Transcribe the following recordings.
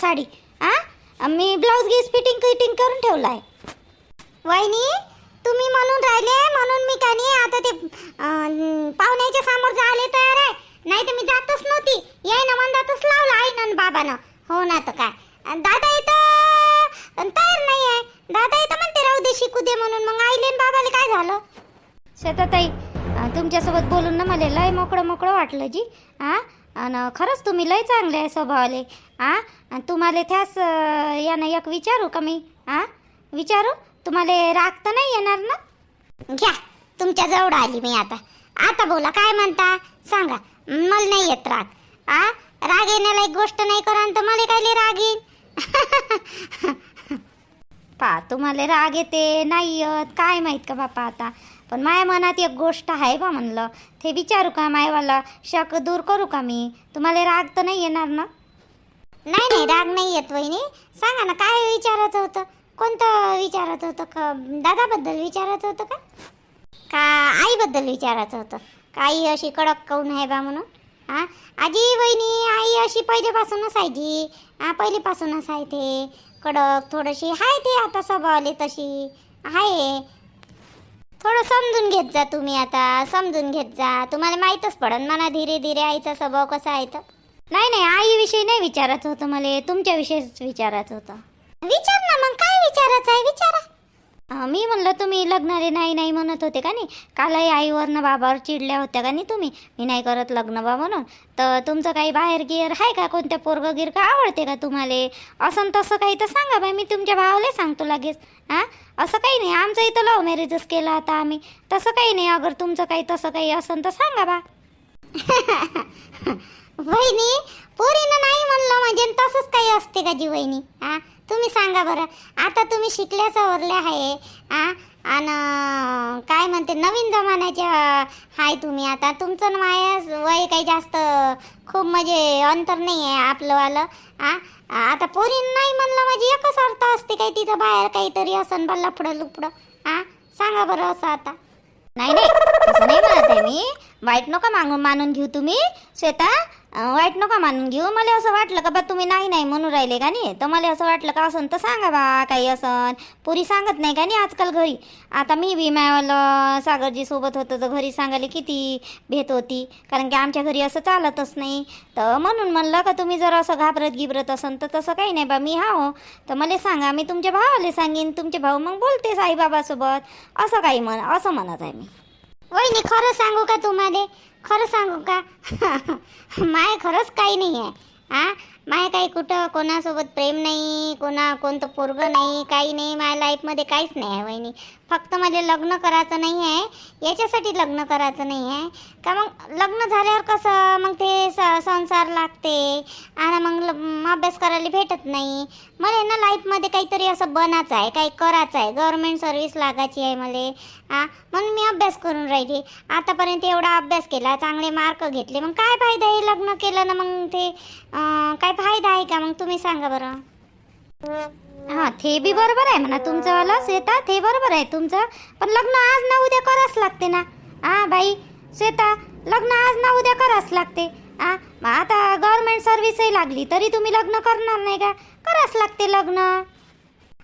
साडी. आ? मी ब्लाऊज गीस फिटिंग किटिंग करून ठेवला आहे वहिनी तुम्ही म्हणून राहिले म्हणून मी काय नाही आता ते पाहुण्याच्या समोर झाले तयार आहे. नाही तर मी जातच नव्हती. याय ना मंदातच लावलं आई ना बाबानं. हो ना तर काय. दादा इथं तयार नाही आहे दादा इथं म्हणते राहू दे शिकू दे म्हणून. मग आईले बाबाला काय झालं? शेताताई तुमच्यासोबत बोलून ना मला लय मोकळं मोकळं वाटलं जी. हा आणि खरंच तुम्ही लय चांगले आहे स्वभावाले हा आणि तुम्हाला त्याच यानं एक विचारू का मी हा विचारू? तुम्हाला राग तर नाही येणार ना? घ्या तुमच्या जवळ आली मी आता. आता बोला काय म्हणता? सांगा. मला नाही येत राग. आ? राग येण्याला एक गोष्ट नाही करा तर मला काय राग येईन पा तुम्हाला राग येते नाही येत काय माहीत का बापा आता? पण माया मनात एक गोष्ट आहे बा म्हणलं. ते विचारू का मायवाला? शक दूर करू का मी? तुम्हाला राग तर नाही येणार ना? नाही नाही राग नाही येत वहिनी. सांगा ना काय विचारायचं होतं? कोणतं विचारायचं होतं? का दादाबद्दल विचारायचं होतं का? का आईबद्दल विचारायचं होतं? का आई अशी कडक काऊन आहे बा म्हणून? हां आजी वहिनी आई अशी पहिल्यापासूनच आहे जी. हा पहिलीपासूनच आहे ते. कडक थोडीशी आहे ते आता स्वभावले तशी. आहे. थोडं समजून घेत जा तुम्ही आता समजून घेत जा. तुम्हाला माहीतच पडन म्हणा धीरे धीरे आईचा स्वभाव कसा आहे तर. नाही नाही आईविषयी नाही विचारायचं होतं मला तुमच्याविषयीच विचारायचं होतं. विचार ना मग काय विचारायचं आहे? विचारा. मी म्हणलं तुम्ही लग्नाले नाही नाही म्हणत होते का नाही? कालही आईवरनं बाबावर चिडल्या होत्या का नाही तुम्ही? मी नाही करत लग्न बा म्हणून. तर तुमचं काही बाहेर गिअर आहे का? कोणत्या पोरग गिर का आवडते का तुम्हाला? असं तसं काही तर सांगा बाई मी तुमच्या भावाला सांगतो लगेच. हां? असं काही नाही. आमचं इथं लव्ह मॅरेजच केलं आता आम्ही. तसं काही नाही अगर तुमचं काही तसं काही असं तर सांगा बा. वहिनी पोरीनं नाही म्हणलं म्हणजे तसंच काही असते का जी वहिनी? हां? तुम्ही सांगा बरं. आता तुम्ही शिकल्या सवरल्या आहे हा आणि काय म्हणते नवीन जमान्याच्या हाय तुम्ही आता. तुमचं माया वय काही जास्त खूप म्हणजे अंतर नाही आहे आपलंवालं आ? आता पोरी नाही म्हणलं म्हणजे एकच अर्थ असते काही तिचं बाहेर काहीतरी असन बल्ला लफडं लुपडं आ? सांगा बरं असं आता. नाही नाही नाही म्हणत आहे मी. वाईट नका मानून मानून घेऊ तुम्ही. श्वेता वाईट नका मानून घेऊ. मला असं वाटलं का बा तुम्ही नाही नाही म्हणून राहिले का नाही? तर मला असं वाटलं का असन तर सांगा बा काही असन पुरी सांगत नाही का नाही आजकाल घरी? आता मी बी मायावालं सागरजी सोबत होतं तर घरी सांगायला किती भेट होती. कारण की आमच्या घरी असं चालतच नाही. तर म्हणून म्हणलं का तुम्ही जर असं घाबरत गिबरत असन तर तसं काही नाही बा मी हा हो. तर मला सांगा मी तुमच्या भावाला सांगेन तुमचे भाऊ मग बोलते साईबाबासोबत. असं काही म्हण असं म्हणत आहे मी. वहिनी खरं सांगू का तुम्हाला खरं सांगू का? माय खरंच काही नाही आहे. हा माय काही कुठं कोणासोबत प्रेम नाही कोणा कोणतं पोरगं नाही काही नाही. माझ्या लाईफमध्ये काहीच नाही आहे वहिनी. फक्त मला लग्न करायचं नाही आहे याच्यासाठी लग्न करायचं नाही आहे. का मग लग्न झाल्यावर कसं मग ते स संसार लागते आणि मग अभ्यास करायला भेटत नाही. मला ना लाईफमध्ये काहीतरी असं बनायचं आहे काही करायचं आहे. गव्हर्मेंट सर्व्हिस लागायची आहे मला. हां म्हणून मी अभ्यास करून राहिली. आतापर्यंत एवढा अभ्यास केला चांगले मार्क घेतले. मग काय फायदा आहे लग्न केलं ना मग ते? काय फायदा आहे का? मग तुम्ही सांगा बरं. हा ते बी बरोबर आहे म्हणा. तुमचं वाला श्वेता ते बरोबर आहे तुमचं. पण लग्न आज ना उद्या करावंच लागते ना. हा बाई श्वेता लग्न आज ना उद्या करावंच लागते. हा मग आता गव्हर्मेंट सर्व्हिसही लागली तरी तुम्ही लग्न करणार नाही का? करावंच लागते लग्न.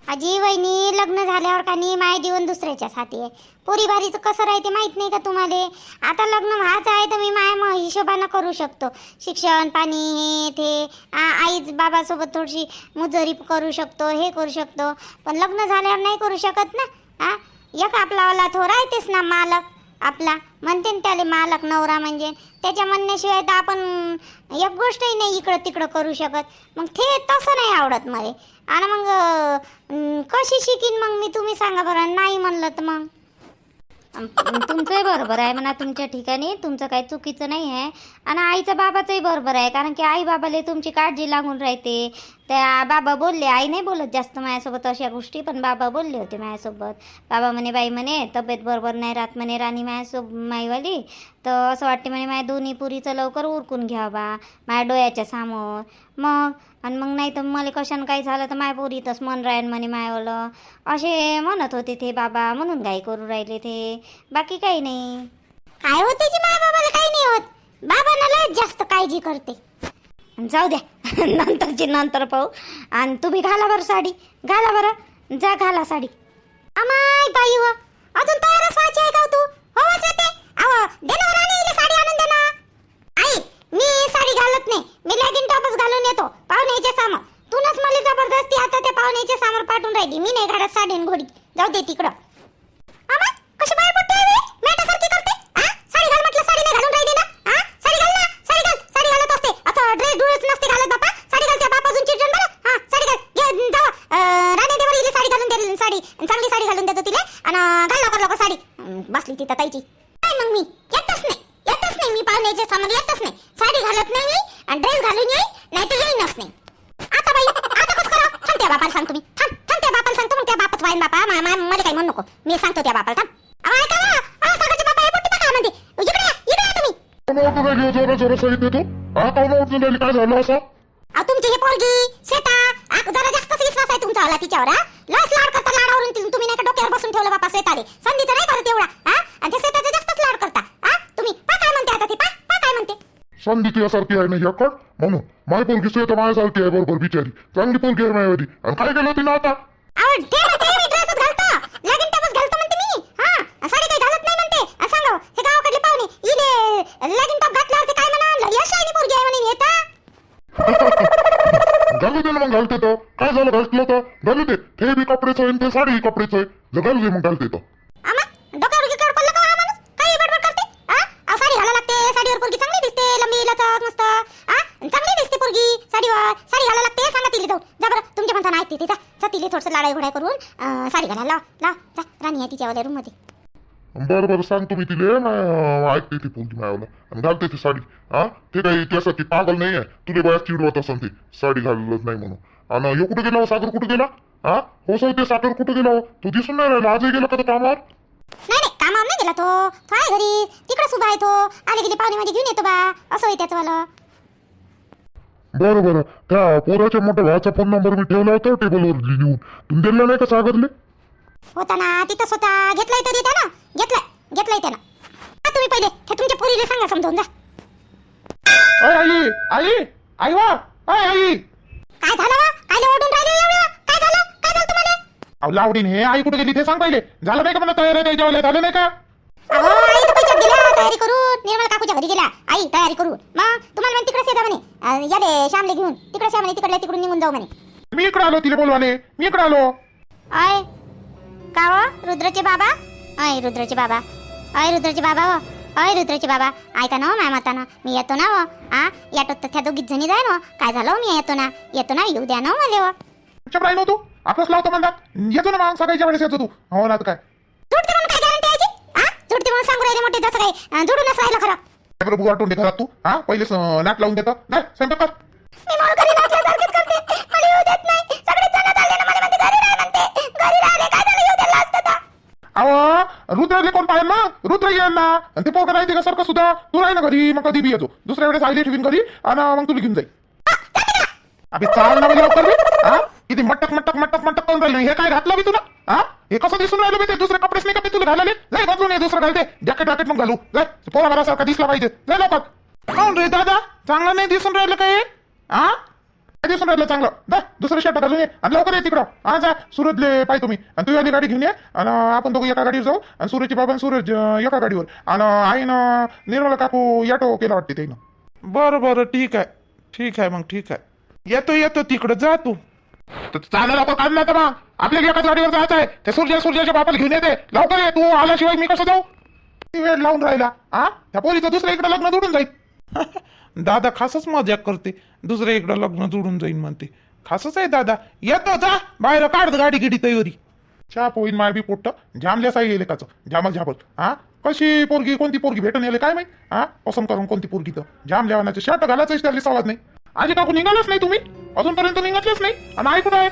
आजी वहिनी लग्न झाल्यावर का नाही माय जीवन दुसऱ्याच्याच हाती आहे? पोरीबारीचं कसं राहते माहीत नाही का तुम्हाला? आता लग्न व्हायचं आहे तर मी माय मग हिशोबानं करू शकतो. शिक्षण पाणी हे ते आ आईच बाबासोबत थोडीशी मुजरी करू शकतो हे करू शकतो. पण लग्न झाल्यावर नाही करू शकत ना? हा एक आपलावाला थोर राहतेच ना मालक? आपला? म्हणते ना त्याला मालक नवरा म्हणजे. त्याच्या म्हणण्याशिवाय तर आपण एक गोष्टही नाही इकडं तिकडं करू शकत. मग ते तसं नाही आवडत मला. आणि मग कशी शिकीन मग मी तुम्ही सांगा बरं. नाही म्हणलं तर मग. तुमचंही बरोबर आहे म्हणा तुमच्या ठिकाणी. तुमचं काही चुकीचं नाही आहे. आणि आईचं बाबाचंही बरोबर आहे. कारण की आई बाबाला तुमची काळजी लागून राहते. त्या बाबा बोलले आई नाही बोलत जास्त माझ्यासोबत अशा गोष्टी. पण बाबा बोलले होते माझ्यासोबत. बाबा म्हणे बाई म्हणे तब्येत बरोबर नाही राहत म्हणे राणी माझ्यासोब माईवाली. तर असं वाटते म्हणे माझ्या दोन्ही पुरीचं लवकर उरकून घ्या बा माझ्या डोळ्याच्या समोर. मग? आणि मग नाही तर मला कशानं काही झालं तर माय पोरीतच मन राहीन म्हणे मायवलं. असे म्हणत होते ते बाबा म्हणून काही करू राहिले ते. बाकी काही नाही. काय होते की माय बाबाला काही नाही होत? बाबांना लयच जास्त काळजी करते. जाऊ द्या नंतरची नंतर पाहू. आणि तुम्ही घाला बरं साडी. घाला बरं. जा घाला साडी. अमाय बाई हो. अजून तयारच व्हायची आहे का हो तू हो वाचते अहो दे ना राणी इले साडी आणून दे ना आई मी साडी घालत नाही मी लेगिन टॉपच घालून येतो पाहुण्याचे समोर तूनच मला जबरदस्ती आता त्या पाहुण्याच्या समोर पाठवून राहिली मी नाही घालत साडी आणि घोडी जाऊ दे तिकडं अमाय कशी बाहेर पडते रे मॅटासारखी करते हा साडी घाल म्हटलं साडी नाही घालून राहिली ना हा साडी घाल ना साडी घाल साडी घालत असते आता ड्रेस ड्रेस नसते घालत बापा साडी घाल त्या बापा अजून चिडजन बरं हा साडी घाल घे जावा राणे देवर इले साडी घालून दे साडी चांगली साडी घालून देतो तिला आणि घाल लवकर लवकर साडी अं, बसली तिथं ताईची काय मग मी येतच नाही येतच नाही मी पाहुण्याच्या समोर येतच नाही घालत नाही आणि ड्रेस घालून येई नाही तर येईनच नाही आता बाई आता कसं करा थांब त्या बापाला सांगतो मी. थांब थांब त्या बापाला सांगतो मग त्या बापाच वाईन बापा. मा- मा- मला काही म्हणू नको. मी सांगतो त्या बापाला थांब. अहो, ऐका ना. अहो, बापा हे म्हणते. इकडे या, इकडे या तुम्ही. अहो तुमची ही पोरगी श्वेता आ, जरा जास्तच विश्वास आहे तुमचा वाला तिच्यावर हा लस लाड करता लाडावरून ती- तुम्ही नाही का डोक्यावर बसून ठेवलं बापा श्वेताले संधीचं नाही करत एवढा हा आणि ते श्वेताचं जास्तच लाड करता हा तुम्ही पा काय म्हणते आता ती पा पा काय म्हणते संधी तुझ्यासारखी आहे ना ह्याकड म्हणून माय पोरगी सुद्धा माझ्यासारखी आहे बरोबर बिचारी. चांगली पोरगी आहे माझ्यावरी आणि काय केलं तिनं आता? ते घालतो. हा हो, हे ते काय घालू दे ना मग घालते झालं घातलं तर? घालू दे. ते बी कपडेच आहे ते साडी कपडेच आहे. घालू दे मग घालते तर. लचक मस्त. हा चांगली दिसते पोरगी. साडीवर साडी घाला लागते सांगा तिला जाऊन जा बरं तुमच्या म्हणता नाही तिथे जा. जा तिला थोडंसं लाडाई घोडाई करून साडी घाला. लाव लाव. जा राणी आहे तिच्यावाल्या रूममध्ये. बरं बरं सांगतो मी तिले. ना ऐकते ती पोरगी मायावला आणि घालते ती साडी. हा ते काही त्यासाठी पागल नाही आहे तुले बऱ्याच चिडवत असन ते. साडी घालत नाही म्हणून. आणि ह्यो कुठे गेला हो? सागर कुठे गेला? हा हो सर ते सागर कुठे गेला हो? तो दिसून नाही राहिला. आजही गेला का कामावर? नाही. कामावर नाही गेला तो. तो आहे घरी. तिकडे उभा आहे तो. आले गेले पाहुणे मध्ये घेऊन येतो बा. असं होई त्याचं वालं. बरं बरं. त्या पोराच्या मोठ्या भावाचा फोन नंबर मी ठेवला होता टेबलवर लिहून तुम्ही दिला नाही का सागरले? होता ना. तिथंच होता. घेतलाय तरी त्यानं. घेतलाय. घेतलाय त्यानं. हा, तुम्ही पहिले. हे तुमच्या पोरीला सांगा समजावून जा. अय आई! आई! आई वा! अय आई! काय झालं वा? काय ओढून राहिले एवढं काय झालं काय झालं तुम्हाला अहो लावडीन हे आई कुठे गेली ते सांग पहिले. झालं नाही का मला तयार आहे जेवायला झालं नाही का? अहो आई तर पैशात गेल्या तयारी निर्मल काकूच्या घरी आई तयारी करून. मग तुम्हाला म्हणे तिकडेच येता म्हणे. अं, या दे श्यामले घेऊन. तिकडे तिकडल्या तिकडून निघून जाऊ म्हणे. मी इकडे आलो तिला बोलवाने. मी इकडे आलो. अय का हो? रुद्रचे बाबा? अय रुद्रचे बाबा. अय रुद्रचे बाबा हो. अय रुद्रचे बाबा. ऐका ना हो माय माताना. मी येतो ना हो. आ तर त्या दोघीच जणी जाय ना काय झालं हो, मी येतो ना? येतो ना येऊ द्या ना हो मला हो. राहिलो तू. आपलंच लावतो म्हणतात. येतो ना मग सकाळच्या वेळेस येतो तू. हो ना आता काय? जुडते म्हणून काय गॅरंटी याची आ जुडते म्हणून सांगू राहिले मोठे जसं काही अं, जुडूनच राहिलं खरं. काय बरं बुवा टोंडे घरात तू? हा? लावून देतो. नाही स्वयंपाक कर. मी म्हणून घरी नाचल्यासारखीच करते. मला येऊ देत नाही. सगळे जण चालले ना मला म्हणते घरी राह म्हणते. घरी राहिले काय झालं? येऊ दिलं असतं तर. अहो रुद्रले कोण पाहिजे ना? रुद्र येईल ना. आणि ते पोरं राहते का सारखं सुद्धा? तू राही ना घरी मग कधी बी येतो. दुसऱ्या वेळेस आईले ठेवीन घरी आणि मग तुला घेऊन जाईल. अबे चाल ना लवकर रे हा? किती मटक मटक मटक मटक करून राहिले. हे काय घातलं मी तुला? हा? हे कसं दिसून राहिलं मी ते? दुसरे कपडेच नाही का मी तुला घालाले जाय बदलून हे दुसरं घालते. जॅकेट वॅकेट मग घालू. जाय पोरा भरासारखा दिसला पाहिजे. नाही लवकर. काऊन रे दादा? चांगलं नाही दिसून राहिलं काय हा? काय दिसून राहिलं चांगलं? दा दुसरं शर्ट घालून ये. आणि लवकर ये तिकडं. हा जा. सूरजले पाय तुम्ही. आणि तू आली गाडी घेऊन ये. आणि आपण दोघं एका गाडीवर जाऊ. आणि सूरजची बाबा आणि सूरज एका गाडीवर. आणि आईनं निर्मला काकू याटो केला वाटते त्यानं. बरं बरं. ठीक आहे. ठीक आहे मग ठीक आहे. येतो येतो तिकडं. जा तू. तर चाललं लवकर काढला तर मग. आपल्याला एकाच गाडीवर जायचं आहे ते सूर्य सूर्याच्या बापाला घेऊन येते. लवकर ये. तू आल्याशिवाय मी कसं जाऊ? किती वेळ लावून राहिला? हा त्या पोरीचं दुसऱ्या इकडे लग्न जोडून जाईल. दादा खासच मजाक करते. दुसऱ्या इकडं लग्न जोडून जाईन म्हणते. खासच आहे दादा. येतो जा. बाहेर काढ गाडी गिडी तयारी चहा पोईन माय बी पोट्ट. जामल्या साई येले काच. जामल झाबल. हा कशी पोरगी कोणती पोरगी भेटून येले? काय माहीत? हा पसंत करून कोणती पोरगी तर. जाम लेवानाचे शर्ट घालायचं त्याला सवाद नाही. आजी काकू निघालच नाही तुम्ही. अजूनपर्यंत निघालच नाही. आणि आई कुठं आहे?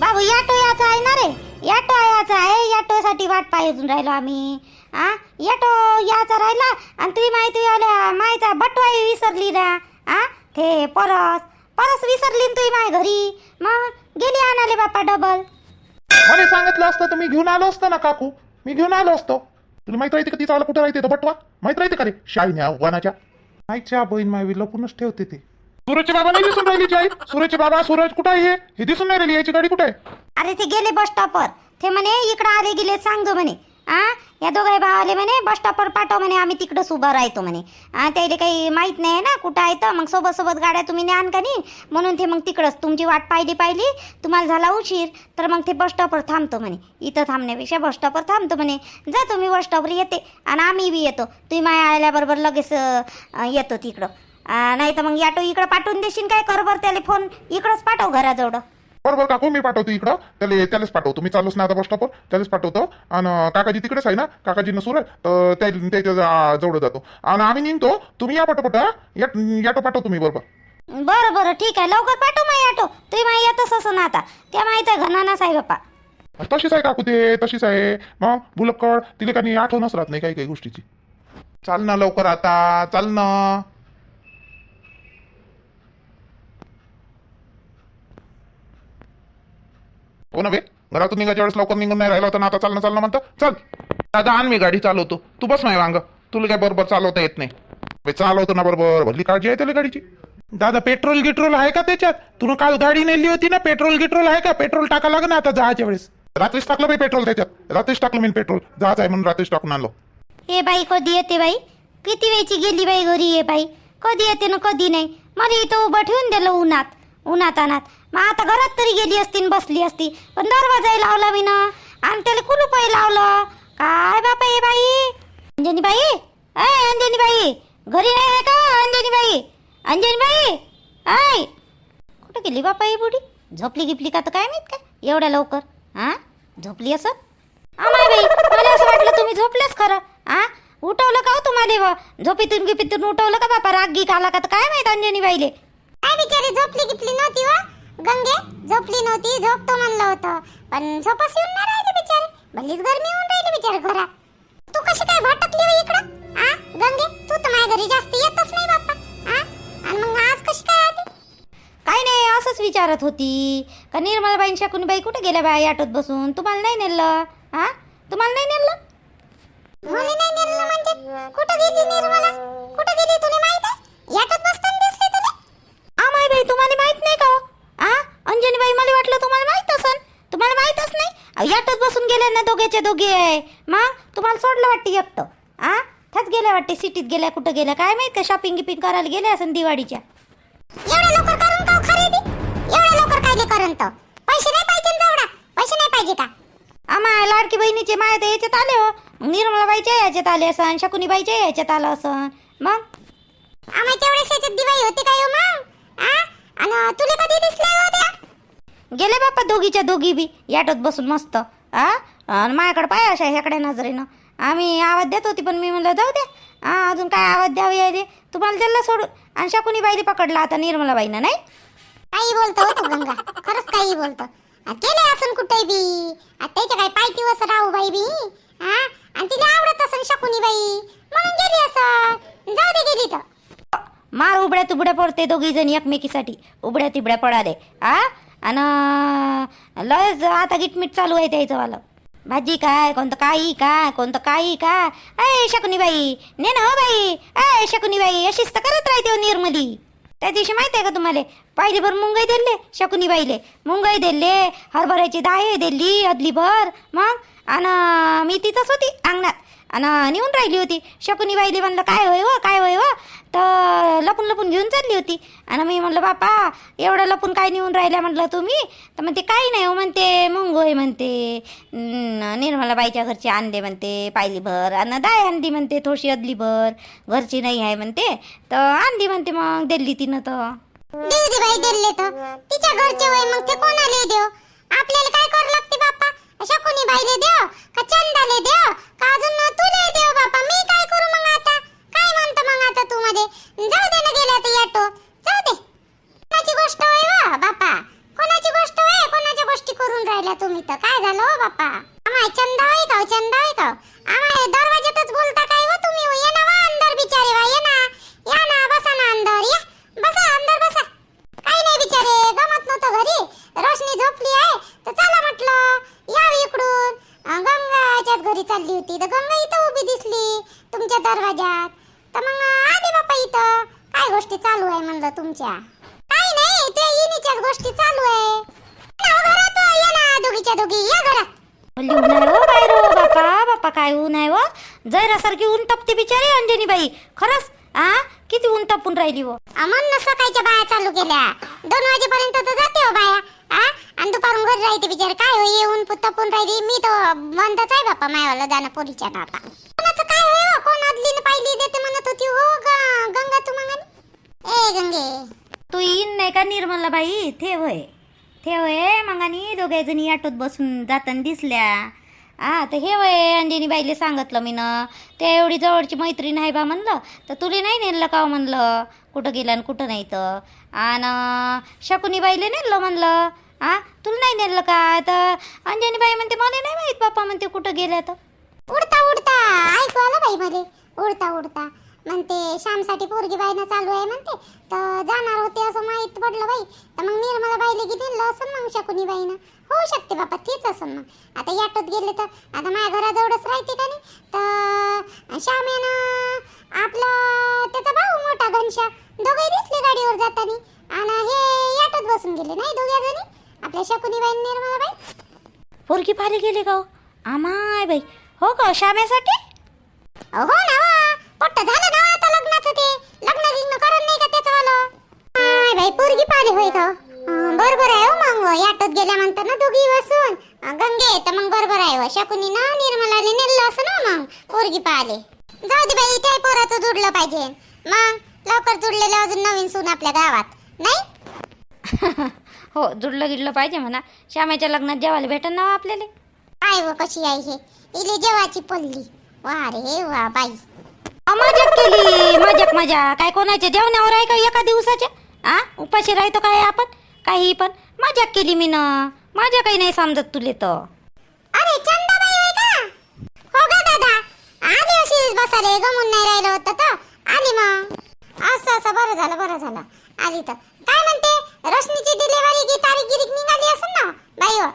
बाबू याटो याचा आहे ना रे. याटो याचा आहे. याटोसाठी वाट पाहिजे राहिलो आम्ही. आ? याटो याचा राहिला. आणि तुम्ही माहिती आल्या मायचा बटवाई विसरली ना. आ? ते परस. परस विसरली तुम्ही माय घरी. मग गेली आणाले बापा डबल. मला सांगितलं असतं तर मी घेऊन आलो असतो ना काकू? मी घेऊन आलो असतो. तुला माहीत राहते का तिचा आला कुठं राहते तो बटवा? माहीत राहते का रे? शाईने आव्हानाच्या आईच्या बहीण मावी लपूनच ठेवते ते. सूरजचे बाबा नाही दिसून राहिली आई. सूरजचे बाबा सूरज कुठं आहे हे? दिसून नाही राहिली. याची गाडी कुठे आहे? अरे ते गेले बस स्टॉपवर ते म्हणे इकडं आले गेले सांगतो म्हणे. आ? या दोघे भावाले म्हणे बस स्टॉपवर पाठव म्हणे. आम्ही तिकडंच उभं राहतो म्हणे. आ त्याला काही माहीत नाही ना कुठं आहे तर. मग सोबत सोबत गाड्या तुम्ही न्यान का नाही म्हणून ते मग तिकडंच. तुमची वाट पाहिली पाहिली. तुम्हाला झाला उशीर. तर मग ते बस स्टॉपवर थांबतो म्हणे. इथं थांबण्यापेक्षा बस स्टॉपवर थांबतो म्हणे. जा तुम्ही बस स्टॉपवर येते. आणि आम्ही बी येतो. तुम्ही माया आल्याबरोबर लगेच अं, येतो तिकडं. नाही तर मग ऑटो इकडं पाठवून देशील काय? कर बरं त्याला फोन इकडंच पाठव घराजवळ. बरोबर काकू मी पाठवतो इकडं. त्याला त्यालाच पाठवतो. मी चालूच ना आता बस स्टॉपवर त्यालाच पाठवतो. आणि काकाजी तिकडेच आहे ना? काकाजीनं सूरज तर त्या त्याच्याजवळ जातो. आणि आम्ही निघतो. तुम्ही या पटपट याटो पाठवतो मी बरोबर बरं. बरं ठीक आहे. लवकर पाठव माई ऑटो तुम्ही माई येतच असं ना आता. त्या माहीत आहे घनानाच आहे बाप्पा तशीच आहे काकू ते. तशीच आहे. मग बुलक्कड तिला काही आठवणच राहत नाही काही काही गोष्टीची. चाल ना लवकर आता. चाल ना. हो ना बे घरातून निघायच्या वेळेस लवकर निघून नाही राहिला होता ना आता चालणं चालणं म्हणतं. चल. दादा आण मी गाडी चालवतो. तू बस नाही वांग. तुला काय बरोबर चालवता येत नाही. बे, चालवतो ना बरोबर. भरली काळजी आहे त्याला गाडीची. दादा पेट्रोल गिट्रोल आहे का त्याच्यात? तुला काल गाडी नेली होती ना? पेट्रोल गिट्रोल आहे का? पेट्रोल टाका लागेल ना आता जायच्या वेळेस. रात्रीच टाकलं बाई पेट्रोल त्याच्यात. रात्रीच टाकलं मी पेट्रोल. जायचं आहे म्हणून रात्रीच टाकून आणलो. हे बाई कधी येते बाई? किती वेळची गेली बाई घरी? ये बाई कधी येते ना कधी नाही? मला इथं उभं ठेवून दिलं उन्हात उन्हात अनात मग आता घरात तरी गेली असती न बसली असती. पण दरवाजाही लावला मी ना. आणि त्याला कुलूपही लावलं. काय बापा हे बाई? अंजनी बाई अय अंजनी बाई घरी नाही आहे का अंजनी बाई अंजनी बाई आय कुठं गेली बापा ही बुडी? झोपली गिपली का तर काय माहीत काय? एवढ्या लवकर. हा झोपली असं? आमाय बाई मला असं वाटलं तुम्ही झोपलेच खरं. आ? उठवलं का हो तुम्हाला झोपीतून झोपेतून गिपीतून उठवलं का बापा? राग गी आला का तर काय माहीत अंजनी बाईले काय बिचारी झोपली गिपली नव्हती व गंगे झोपली नव्हती झोपतो म्हणलं होतं. पण झोपच येऊन नाही राहिली बिचारी. भलीच गरमी होऊन राहिली बिचारी घरात. तू कशी काय भटकली हो इकडं? आ? गंगे तू तर माझ्या घरी जास्त येतच नाही बाप्पा. आ? आणि मग आज कशी काय आली? काय नाही असंच विचारत होती. का निर्मलाबाई शकुनीबाई कुठे गेल्या बाई ऑटोत बसून? तुम्हाला नाही नेलं? हा तुम्हाला नाही नेलं? मला नाही नेलं म्हणजे? कुठं गेली निर्मला? कुठं गेली तुला माहीत आहे ऑटोत बसताना दिसले तुला आमाय बाई तुम्हाला माहीत नाही का हो? आ? अंजनीबाई मला वाटलं तुम्हाला माहीत असन. तुम्हाला माहितच नाही? यातच बसून गेले ना दोघेचे दोघे. मग? तुम्हाला सोडलं वाटते एकटं. आ? त्याच गेल्या वाटते सिटीत गेल्या कुठं गेल्या काय माहीत का? शॉपिंग गिपिंग करायला गेल्या असन दिवाळीच्या. एवढ्या लवकर करून का हो खरेदी? एवढ्या लवकर काय करून तर पैसे नाही पाहिजे ना तेवढा. पैसे नाही पाहिजे का? आम्हा लाडकी बहिणीचे माया तर याच्यात आले हो. निर्मलाबाईच्या याच्यात आले असन शकुनीबाईच्या याच्यात आलं असन. मग? आम्ही तेवढ्याच याच्यात दिवाळी होते काय हो मग? आ? आणि तुला कधी दिसल्या होत्या गेले बाप्पा दोघीच्या दोघी बी याटोत बसून मस्त आ? आणि माझ्याकडे पाय अशा ह्याकडे नजरेनं. आम्ही आवाज देत होती पण मी म्हणलं जाऊ द्या हा अजून काय आवाज द्यावे यायले? तुम्हाला दिलं सोडून आणि शकुनी बाईने पकडला आता निर्मलाबाईनं नाही? काही बोलतो हो तू गंगा. खरंच काही बोलतो. केले असून कुठे बी? त्याच्या काय पाय दिवस राहू बाई बी? हा आणि तिला आवडत असन शकुनी बाई. म्हणून गेली असं जाऊ दे गेली तर. मार उबड्या तुबड्या पडते दोघी जण एकमेकीसाठी. उबड्या तिबड्या पडाले आ? आणि लयच आता गिटमीट चालू आहे त्याचं वालं भाजी काय कोणतं काही काय कोणतं काही काय अय शकुनी बाई ने ना हो बाई. अय शकुनी बाई अशीच तर करत राहते हो निर्मली. त्या दिवशी माहिती आहे का तुम्हाला? पाहिली भर मुंगाई दिले शकुनी बाईले मुंगाई दिले हरभऱ्याची दाहे दिली अदली भर मग? आणि मी तिथंच होती अंगणात. आणि नेऊन राहिली होती. शकुनी बाईली म्हणलं काय होय व काय होय व? तर लपून लपून घेऊन चालली होती. आणि मी म्हणलं बापा एवढं लपून काय नेऊन राहिल्या म्हटलं तुम्ही? तर म्हणते काही नाही हो म्हणते मुंग होय म्हणते निर्मला निर्मलाबाईच्या घरची आणले म्हणते पायली भर आणि दाय आणली म्हणते थोडीशी अदली भर घरची नाही आहे म्हणते तर आणली म्हणते मग दिल्ली तिनं तर. देऊ दे बाई दिले तर. तिच्या घरचे होय मग ते कोणाला देव? आपल्याला काय करू लागते बाप्पा शकुनी बाईले देव? का चंदाले देव? का अजून तुले देव बापा? मी काय करू मग आता? काय म्हणतो मग आता तू मध्ये? जाऊ दे ना गेल्या तर या जाऊ दे कोणाची गोष्ट होय वा बापा कोणाची गोष्ट होय कोणाच्या गोष्टी करून राहिल्या तुम्ही तर काय झालं हो बापा आम्हा चंदा होय का हो, चंदा होय का हो? आम्हा दरवाज्यातच बोलता काय हो तुम्ही हो? ये ना वा अंदर बिचारे वा ये ना या ना बसा ना अंदर या बसा अंदर बसा काही नाही बिचारे गमत नव्हतं घरी रोशनी झोपली आहे तर चला म्हटलं यावी इकडून अं, गंगाच्याच घरी चालली होती तर गंगा इथं उभी दिसली तुमच्या दरवाजात तर मग आले बापा इथं काय गोष्टी चालू आहे म्हणलं तुमच्या त्याच गोष्टी चालू आहे या ना, घरात या तुमच्या दोघी या घरात लिहून नाही हो बाहेर हो बापा बापा काय ऊन आहे हो जैरासारखी ऊन तपते बिचारी अंजनी बाई खरंच? आ किती ऊन तपून राहिली हो न सकाळच्या बाया चालू केल्या दोन वाजेपर्यंत तर जाते हो बाया. आ आणि दुपारून घरी हो राहते बिचारे. काय हो येऊन तपून राहिली मी तर बंदच आहे बापा मायावाला जाणं पोरीच्या आता कोणाचं काय होय हो? कोण अदलीने पाहिली देते म्हणत होती हो ग- गंगा तू मग ए गंगे. तू येईन नाही का निर्मला बाई ते होय. ते होय मग आणि दोघे जणी ऑटोत बसून जाताना दिसल्या. हा तर हे वय अंजनी बाईले सांगितलं मी ना ते एवढी जवळची मैत्रीण आहे बा म्हणलं तर तुला नाही नेलं का हो म्हणलं? कुठं गेलं आणि कुठं नाही तर? आणि शकुनी बाईले नेलं म्हणलं? हा तुला नाही नेलं का? तर अंजनी बाई म्हणते मला नाही माहीत बाप्पा म्हणते कुठं गेल्या तर. उडता उडता. ऐकू आलं बाई मध्ये उडता उडता. म्हणते श्यामसाठी पोरगी बाईनं चालू आहे म्हणते. तर जाणार होते असं माहीत पडलं बाई. तर मग निर्मला बाईले की दिलं असं मग शकुनी बाईनं. होऊ शकते बापा तीच असं मग. आता याटत गेले तर आता माझ्या घराजवळच राहते का नाही? तर श्यामेनं आपला त्याचा भाऊ मोठा घनश्याम दोघे दिसले गाडीवर जाताना. आणि हे याटत बसून गेले नाही दोघ्या जणी? आपल्या शकुनी बाई निर्मला बाई? पोरगी पाहिले गेले का हो? आमाय बाई. हो का श्याम्यासाठी? हो ना वा पट्ट झालं ना आता लग्नाचं ते. लग्न गिग्न करून नाही का त्याचं वालं बाई पोरगी पाहिली होय का बरोबर आहे हो मग. याटत गेल्या म्हणतात ना दोघी बसून. गंगे तर मग बरोबर आहे हो. शकुनी ना निर्मलाने नेलं असं ना मग. पोरगी पाहिले. जाऊ दे बाई त्या पोराचं जुडलं पाहिजे. मग लवकर जुडलेलं अजून नवीन सून आपल्या गावात. नाही? हो जुडलं गिडलं पाहिजे म्हणा. श्यामाच्या लग्नात जेवायला भेटन ना हो आपल्याला. काय व कशी आहे हे. इले जेवाची पल्ली. वा रे वा बाई. मजाक केली मजाक मजा काय कोणाच्या जेवणावर आहे का एका दिवसाच्या? आ? उपाशी राहतो काय आपण? काही पण. मजाक केली मी ना माझ्या काही नाही समजत तुले तर. अरे चंदाबाई होय का? हो गा दादा. आली अशीच बसाले गमून नाही राहिलं होतं तर. आली मग. असं असं. बरं झालं बरं झालं. आली तर. काय म्हणते? रश्मीची डिलिव्हरी की तारीख गिरीक निघाली असेल ना? बाई हो.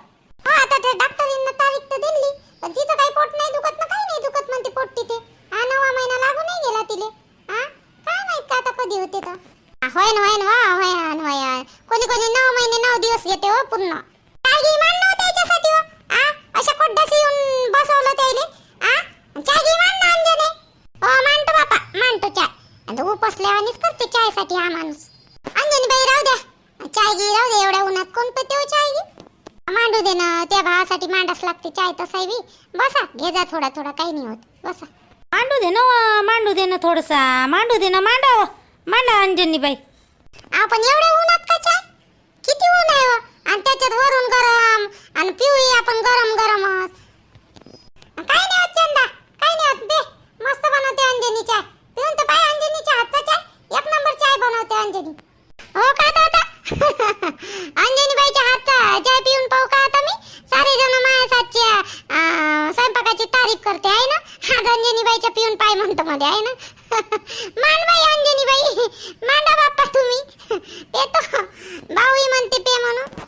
हो आता ते डॉक्टरींना तारीख तर दिली. पण तिचं काही पोट नाही दुखत ना? काही नाही दुखत म्हणते पोट तिथे हा नवा महिना लागू नाही गेला तिले हा काय माहीत का आता कधी होते तर हा, होय वा, कोणी कोणी नऊ महिने नऊ दिवस घेते हो पूर्ण. काय मान नव्हतं त्याच्यासाठी हो. आ अशा कोड्डाशी येऊन बसवलं त्याले आ चाय घे मान ना अंजने. हो मानतो बापा मानतो चाय आणि उपसल्यावानीच करते चायसाठी हा माणूस. अंजनी बाई राहू द्या. चाय गी राहू दे एवढ्या उन्हात कोण पेते हो चाय गी मांडू दे ना त्या भावासाठी मांडास लागते चाय तसाही बी बसा घे जा थोडा थोडा काही नाही होत. बसा. मांडू दे ना मांडू दे ना थोडसा. मांडू दे ना मांडावं हो. मांडा अंजनी बाई. आपण एवढे उन्हात कशा किती ऊन आहे हो? आणि त्याच्यात वरून गरम आणि पिऊही आपण गरम गरमच. काय नाही होत चंदा काय नाही होत? दे मस्त बनवते अंजनी चाय. पिऊन तर पाय अंजनीच्या हातचा चाय. एक नंबर चाय बनवते अंजनी. हो का दादा? अंजनी बाईच्या हातचा चाय पिऊन पाहू का आता मी? सारे जण माझ्या अं, स्वयंपाकाची तारीफ करते आहे ना? आज अंजनीबाईच्या पिऊन पाय म्हणतो मध्ये आहे ना? मान बाई अंजनीबाई मांडा बाप्पा तुम्ही. ते तो भाऊही म्हणते पे म्हणून.